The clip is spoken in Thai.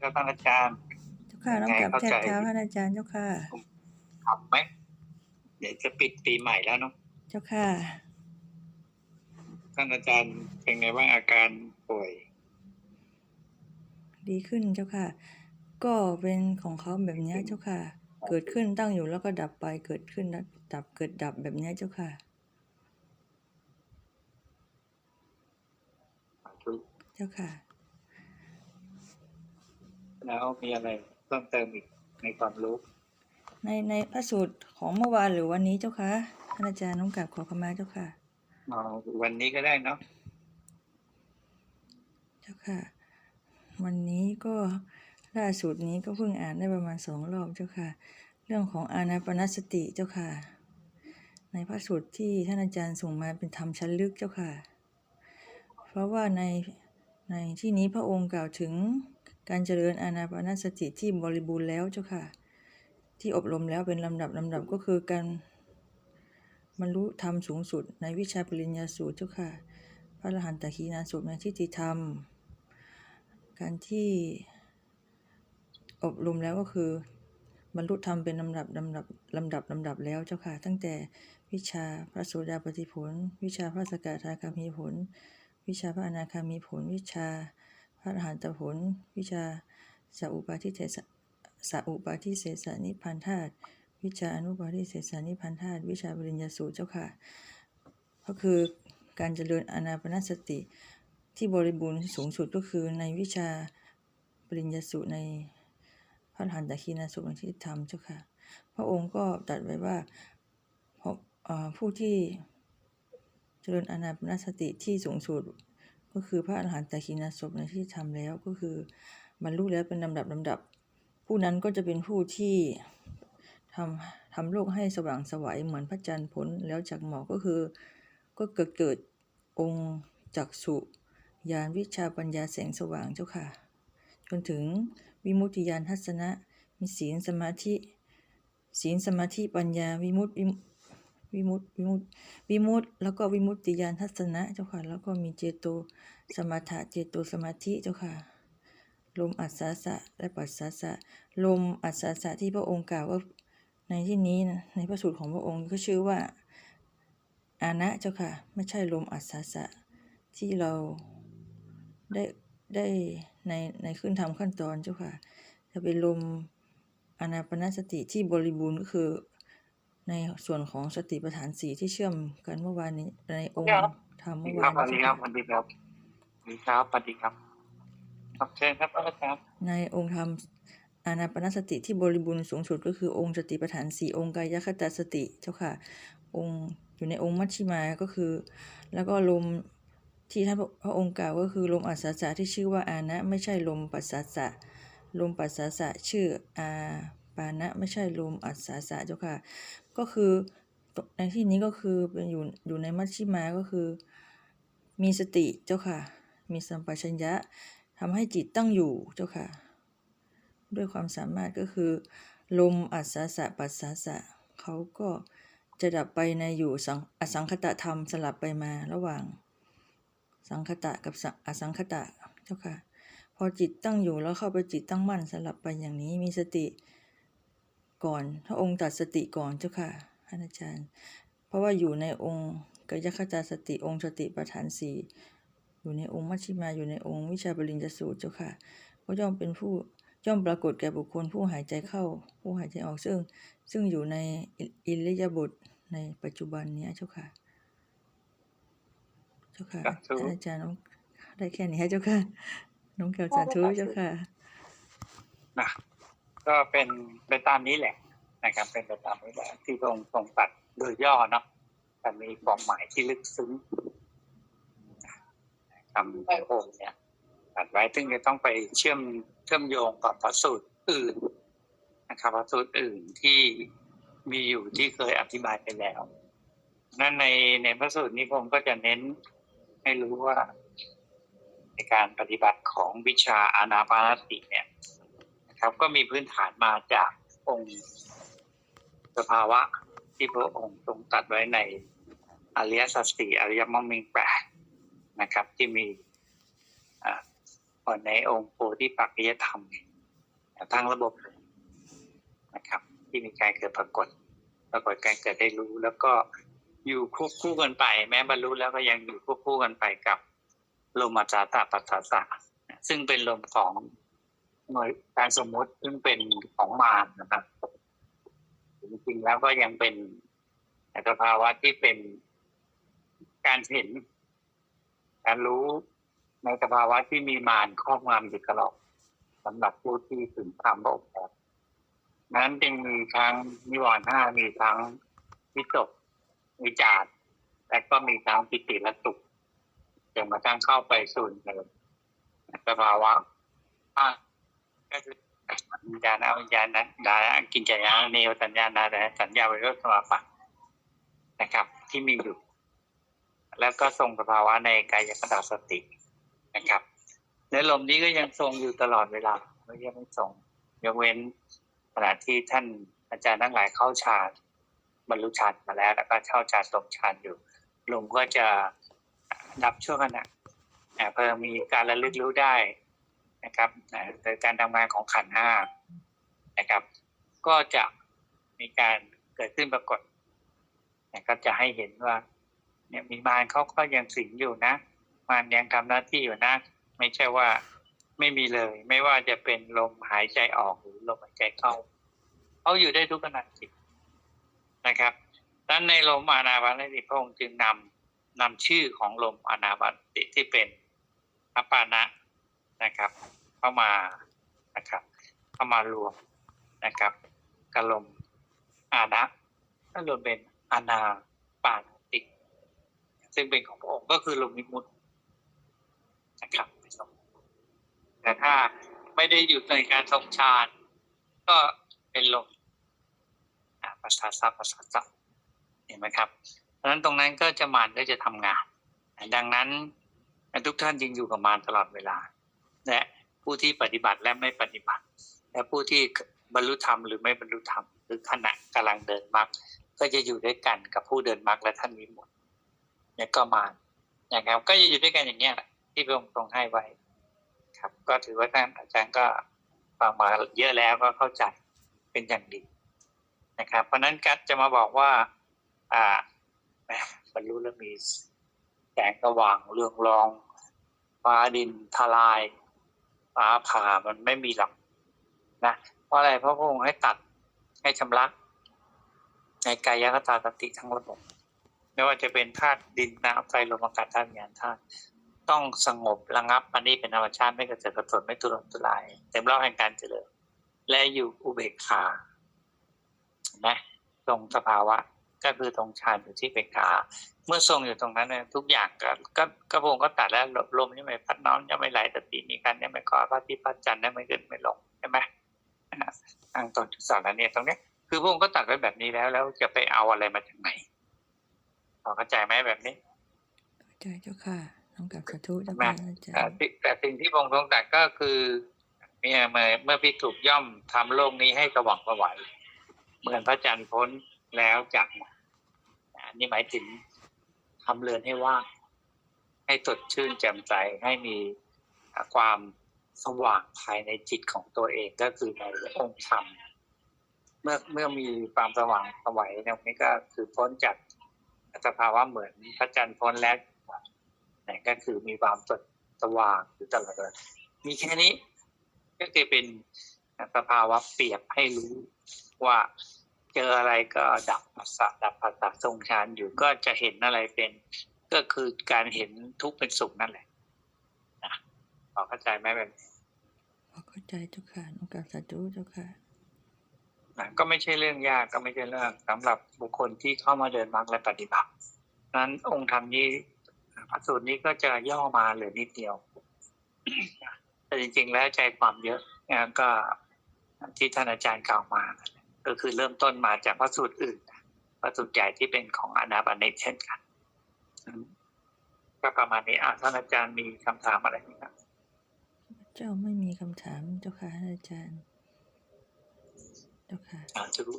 ครับท่านอาจารย์เจ้าค่ะน้องกลับเข้าแทใจบเท้าท่านอาจารย์เจ้าค่ะทำไหมเดี๋ยวจะปิดปีใหม่แล้วเนาะเจ้าค่ะท่านอาจารย์เป็นไงบ้างอาการป่วย ดีขึ้นเจ้าค่ะ ก็เป็นของเขาแบบเนี้ยเจ้าค่ะ เกิดขึ้นตั้งอยู่แล้วก็ดับไปเกิดขึ้นแล้วดับเกิดดับแบบเนี้ยเจ้าค่ะเจ้าค่ะ แล้วมีอะไรเพิ่มเติมอีกในความรู้ ในในพระสูตรของเมื่อวานหรือวันนี้เจ้าค่ะท่านอาจารย์น้องกลับขอขมาเจ้าค่ะเอาวันนี้ก็ได้เนาะเจ้าค่ะ วันนี้ก็ล่าสุดนี้ก็เพิ่งอ่านได้ประมาณสองรอบเจ้าค่ะ เรื่องของอานาปนสติเจ้าค่ะ ในพระสูตรที่ท่านอาจารย์ส่งมาเป็นธรรมชั้นลึกเจ้าค่ะ เพราะว่าในในที่นี้พระองค์กล่าวถึง การเจริญอานาปนสติที่บริบูรณ์แล้วเจ้าค่ะ ที่อบรมแล้วเป็นลำดับลำดับก็คือการบรรลุธรรมสูงสุดในวิชาปริญญาสูตรเจ้าค่ะ พระอรหันตขีนาสูตรในทิฏฐิธรรม การที่อบรมแล้วก็คือบรรลุธรรมเป็นลำดับลำดับลำดับลำดับแล้วเจ้าค่ะ ตั้งแต่วิชาพระโสดาปฏิผล วิชาพระสกทาคามีผล วิชาพระอนาคามีผล วิชา ระอรหันตผล วิชาสัอุปาทิเทสสัอุปาทิเสสนิพันธาตุวิชาอนุปาทิเสสนิพันธาตุวิชาปริญญาสูตรเจ้าค่ะ ก็คือการเจริญอนาปนสติที่บริบูรณ์สูงสุดก็คือในวิชาปริญญาสูตรในพระอรหันตคีนาสูตรที่ทำเจ้าค่ะ พระองค์ก็ตรัสไว้ว่าพอผู้ที่เจริญอนาปนสติที่สูงสุด ก็คือพระอรหันตคีนาสูตรในที่ทำแล้วก็คือบรรลุแล้วเป็นลำดับลำดับ ผู้นั้นก็จะเป็นผู้ที่ทำทำโลกให้สว่างสวัยเหมือนพระจันทร์พ้นแล้วจากหมอกก็คือ ก็เกิดเกิดองค์จักสุญาณวิชาปัญญาแสงสว่างเจ้าค่ะ จนถึงวิมุตติญาณทัศนะมีศีลสมาธิ ศีลสมาธิปัญญาวิมุตติ วิมุตติวิมุตติวิมุตติแล้วก็วิมุตติญาณทัศนะเจ้าค่ะ แล้วก็มีเจโตสมาถะเจโตสมาธิเจ้าค่ะ ลมอัศสาสะและปัสสาสะลมอัศสาสะที่พระองค์กล่าวว่าในที่นี้นะในพระสูตรของพระองค์ก็ชื่อว่าอานะเจ้าค่ะ ไม่ใช่ลมอัศสะที่เราได้ได้ในในขึ้นทำขั้นตอนเจ้าค่ะ จะเป็นลมอนาปนาสติที่บริบูรณ์ก็คือ ในส่วนของสติปัฏฐานสีที่เชื่อมกันเมื่อวานนี้ในองค์ธรรมสวัสเมื่ดีอควารับนสวัสดีนี้ครัเจ้าบค่ะสวัสดีครับสวัสดีครับสวัสดีครับครับเชิญครับท่านอาจารย์ในองค์ธรรมอานาปนสติที่บริบูรณ์สูงสุดก็คือองค์สติปัฏฐานสี่องค์กายคตสติเจ้าค่ะ องค์อยู่ในองค์มัชชิมาก็คือ แล้วก็ลมที่ท่านพระองค์กล่าวก็คือลมอัศสะที่ชื่อว่าอานะไม่ใช่ลมปัสสาสะลมปัสสาสะชื่ออาปานะไม่ใช่ลมอัศสาสะเจ้าค่ะ ก็คือในที่นี้ก็คือเป็นอยู่อยู่ในมัชชิมาก็คือ มีสติเจ้าค่ะ มีสัมปชัญญะทำให้จิตตั้งอยู่เจ้าค่ะ ด้วยความสามารถก็คือ ลมอัศสะปัสสาสะเขาก็จะดับไปในอยู่สังอสังคตธรรมสลับไปมาระหว่าง สังคตะกับสังอสังคตะเจ้าค่ะ พอจิตตั้งอยู่แล้วเข้าไปจิตตั้งมั่นสลับไปอย่างนี้มีสติ ก่อน พระองค์ตัดสติก่อนเจ้าค่ะท่านอาจารย์ เพราะว่าอยู่ในองค์กายคตาสติองค์สติปัฏฐานสี่อยู่ในองค์มัชฌิมาอยู่ในองค์วิชาปริญญาสูตรเจ้าค่ะก็ย่อมเป็นผู้ย่อมปรากฏแก่บุคคลผู้หายใจเข้า ผู้หายใจออกซึ่ง ซึ่งอยู่ในอิอิริยาบถในปัจจุบันเนี้ยเจ้าค่ะ เจ้าค่ะสาธุท่านอาจารย์น้องได้แค่นี้ให้เจ้าค่ะ น้องแก้วสาธุเจ้าค่ะนะ ก็เป็นไปตามนี้แหละนะครับ เป็นไปตามนี้แหละที่พระองค์ทรงตัดโดยย่อเนาะแต่มีความหมายที่ลึกซึ้งคำพระองค์เนี่ยตัดไว้ซึ่งจะต้องไปเชื่อมเชื่อมโยงกับพระสูตรอื่นนะครับพระสูตรอื่นที่มีอยู่ที่เคยอธิบายไปแล้วนั่นในในพระสูตรนี้ผมก็จะเน้นให้รู้ว่า ในการปฏิบัติของวิชาอานาปานสติเนี่ย ครับ ก็มีพื้นฐานมาจากองค์สภาวะที่พระองค์ทรงตัดไว้ในอริยสัจสี่อริยมรรคมีแปดนะครับ ที่มีอ่อนในองค์โพธิปักจยธรรมทั้งระบบนะครับ ที่มีการเกิดปรากฏปรากฏการเกิดได้รู้ แล้วก็อยู่ควบคู่กันไป แม้บรรลุแล้วก็ยังอยู่ควบคู่กันไปกับลมอาจาตาปัสสะซึ่งเป็นลมของ หน่วยการสมมติซึ่งเป็นของมารนะครับจริงๆแล้วก็ยังเป็นสภาวะที่เป็นการเห็น การรู้ในสภาวะที่มีมารครอบงำอยู่ตลอดสำหรับผู้ที่ถึงธรรมพระองค์แล้วนั้นจึงมีทั้งนิวรณ์ห้ามีทั้งวิตกวิจารและก็มีทั้งปิติและสุขจนกระทั่งเข้าไปสู่ในสภาวะอะ ก็คือวิญญาณเอาวิญญาณนะดากินใจายาเนวสัญญาณนาดาสัญญาวิโรธสมาปัตนะครับ ที่มีอยู่ แล้วก็ทรงสภาวะในกายคตาสตินะครับและลมนี้ก็ยังทรงอยู่ตลอดเวลาไม่ใช่ไม่ทรงยกเว้นขณะที่ท่านอาจารย์ทั้งหลายเข้าฌานบรรลุฌานมาแล้ว แล้วก็เข้าฌานตรงฌานอยู่ลมก็จะดับชั่วขณะอ่าเพื่อมีการระลึกรู้ได้ นะครับอ่าโดยการทำงานของขันห้านะครับ ก็จะมีการเกิดขึ้นปรากฏนี่ยก็จะให้เห็นว่า เนี่ยมีมารเขาก็ยังสิงอยู่นะ มารยังทำหน้าที่อยู่นะ ไม่ใช่ว่าไม่มีเลย ไม่ว่าจะเป็นลมหายใจออกหรือลมหายใจเข้าเขาอยู่ได้ทุกขณะจิตนะครับดังนั้นในลมอานาปานสติพระองค์จึงนำนำชื่อของลมอานาปานสติที่เป็นอปานะ นะครับ เข้ามานะครับ เข้ามารวมนะครับกลมอานะก็รวมเป็นอานาปาติซึ่งเป็นของพระองค์ก็คือลมมิมุตนะครับแต่ถ้าไม่ได้อยู่ในการทรงฌานก็เป็นลมอ่าปัสสาสะปัสสาสะเห็นไหมครับเพราะนั้นตรงนั้นก็จะมานก็จะทำงาน ดังนั้นทุกท่านจึงอยู่กับมารตลอดเวลา และผู้ที่ปฏิบัติและไม่ปฏิบัติ และผู้ที่บรรลุธรรมหรือไม่บรรลุธรรมหรือขณะกำลังเดินมรรคก็จะอยู่ด้วยกันกับผู้เดินมรรคและท่านมีหมดเนี่ยก็มานะครับ ก็จะอยู่ด้วยกันอย่างเงี้ยแหละที่พระองค์ทรงให้ไว้ ครับ ก็ถือว่าท่านอาจารย์ก็ฟังมาเยอะแล้วก็เข้าใจเป็นอย่างดีนะครับ เพราะนั้นกัดจะมาบอกว่า อ่าบรรลุแล้วมีแสงสว่างเรืองรองฟ้าดินทลาย ฟ้าผ่ามันไม่มีหรอกนะเพราะอะไรเพราะพระองค์ให้ตัดให้ชำระในกายคตาสติทั้งระบบ ไม่ว่าจะเป็นธาตุดินน้ำไฟลมอากาศธาตุวิญญาณธาตุต้องสงบระงับอันนี้เป็นธรรมชาติไม่กระเจิดกระสนไม่ทุรนทุราย เต็มรอบแห่งการเจริญและอยู่อุเบกขานะตรงสภาวะ ก็คือตรงฌานอยู่ที่เบกขาเมื่อทรงอยู่ตรงนั้นเนี่ยทุกอย่างก็ก็ก็พระองค์ก็ตัดแล้วลมยังไม่พัดน้ำยังไม่ไหลสติมีการยังไม่ก่อพระที่พัดจันทร์ยังไม่ขึ้นไม่ลงใช่ไหมอ่าทางตอนจุดสารเนี่ยตรงเนี้ยคือพระองค์ก็ตัดไว้แบบนี้แล้วแล้วจะไปเอาอะไรมาจากไหนพอเข้าใจไหมแบบนี้เข้าใจเจ้าค่ะน้องกับสาธุเจ้าแม่ค่ะอาจารแต่ย์ที่แต่สิ่งที่พระองค์ทรงตรัสก็คือเนี่ยเมื่อเมื่อพิถูกย่อมทำโลกนี้ให้สว่างสวัยเหมือนพระจันทร์พ้นแล้วจากหมอกอั นนี้หมายถึงทำเรือนให้ว่างให้สดชื่นแจ่มใสให้มีความสว่างภายในจิตของตัวเองก็คือในองค์ธรรมเมื่อเมื่อมีความสว่างสวัยนตรงนี้ก็คือพ้นจากสภาวะเหมือนพระจันทร์พ้นแล้วนะก็คือมีความสดสว่างอยู่ตลอดเลามีแค่นี้ก็คือเป็นสภาวะเปรียบให้รู้ว่า เจออะไรก็ดับภาษาดับภาษาทรงฌานอยู่ก็จะเห็นอะไรเป็น ก็คือการเห็นทุกข์เป็นสุขนั่นแหละนะพอเข้าใจไหมแบบนี้พอเข้าใจเจ้าค่ะน้องกับสาธุเจ้าค่ะนะก็ไม่ใช่เรื่องยากก็ไม่ใช่เรื่องสำหรับบุคคลที่เข้ามาเดินมรรคและปฏิบัตินั้นองค์ธรรมนี้พระสูตรนี้ก็จะย่อมาเหลือนิดเดียว แต่จริงๆแล้วใจความเยอะนะก็ที่ท่านอาจารย์กล่าวมา ก็คือเริ่มต้นมาจากพระสูตรอื่นพระสูตรใหญ่ที่เป็นของอนาบันเนตเช่นกันอืมก็ประมาณนี้อะท่านอาจารย์มีคำถามอะไรไหมครับ เจ้าไม่มีคำถามเจ้าค่ะอาจารย์ เจ้าค่ะอาจจะรู้